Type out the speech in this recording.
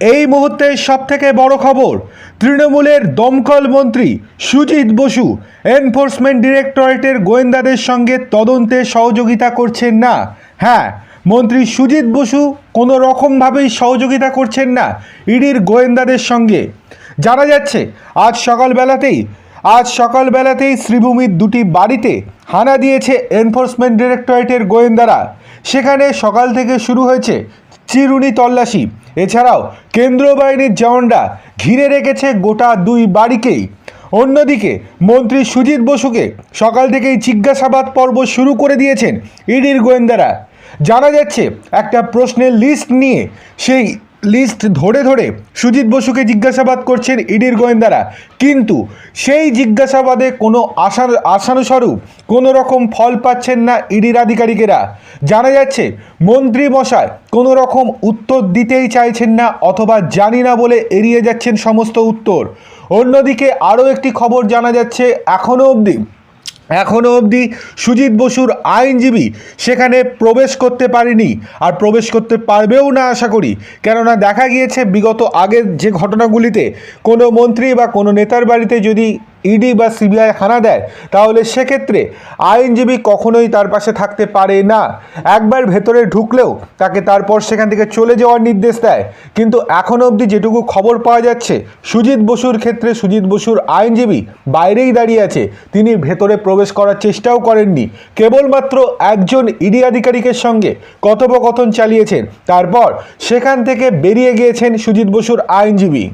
এই মুহূর্তে সব থেকে বড় খবর, তৃণমূলের দমকল মন্ত্রী সুজিত বসু এনফোর্সমেন্ট ডিরেক্টরেটের গোয়েন্দাদের সঙ্গে তদন্তে সহযোগিতা করছেন না। হ্যাঁ মন্ত্রী সুজিত বসু কোনো রকমভাবেই সহযোগিতা করছেন না ইডির গোয়েন্দাদের সঙ্গে। জানা যাচ্ছে, আজ সকালবেলাতেই আজ সকালবেলাতেই শ্রীভূমির দুটি বাড়িতে হানা দিয়েছে এনফোর্সমেন্ট ডিরেক্টরেটের গোয়েন্দারা। সেখানে সকাল থেকে শুরু হয়েছে চিরুনি তল্লাশি। এছাড়াও কেন্দ্রীয় বাহিনীর জওয়ানরা ঘিরে রেখেছে গোটা দুই বাড়িকেই। অন্যদিকে মন্ত্রী সুজিত বসুকে সকাল থেকেই জিজ্ঞাসাবাদ পর্ব শুরু করে দিয়েছেন ইডির গোয়েন্দারা। জানা যাচ্ছে, একটা প্রশ্নের লিস্ট নিয়ে সেই লিস্ট ধরে ধরে সুজিত বসুকে জিজ্ঞাসাবাদ করছেন ইডির গোয়েন্দারা। কিন্তু সেই জিজ্ঞাসাবাদে কোনো আশার আশানুস্বরূপ কোনো রকম ফল পাচ্ছেন না ইডির আধিকারিকেরা। জানা যাচ্ছে, মন্ত্রী মশায় কোনো রকম উত্তর দিতেই চাইছেন না অথবা জানি না বলে এড়িয়ে যাচ্ছেন সমস্ত উত্তর। অন্যদিকে আরও একটি খবর জানা যাচ্ছে, এখনও অবধি এখনও অবধি সুজিত বসুর আইনজীবী সেখানে প্রবেশ করতে পারেনি আর প্রবেশ করতে পারবেও না আশা করি। কেননা দেখা গিয়েছে বিগত আগের যে ঘটনাগুলিতে কোনো মন্ত্রী বা কোনো নেতার বাড়িতে যদি ইডি বা সিবিআই হানা দেয়, তাহলে সেক্ষেত্রে আইনজীবী কখনোই তার পাশে থাকতে পারে না। একবার ভেতরে ঢুকলেও তাকে তারপর সেখান থেকে চলে যাওয়ার নির্দেশ দেয়। কিন্তু এখনও অবধি যেটুকু খবর পাওয়া যাচ্ছে, সুজিত বসুর ক্ষেত্রে সুজিত বসুর আইনজীবী বাইরেই দাঁড়িয়ে আছে। তিনি ভেতরে প্রবেশ করার চেষ্টাও করেননি। কেবলমাত্র একজন ইডি আধিকারিকের সঙ্গে কথোপকথন চালিয়েছেন। তারপর সেখান থেকে বেরিয়ে গিয়েছেন সুজিত বসুর আইনজীবী।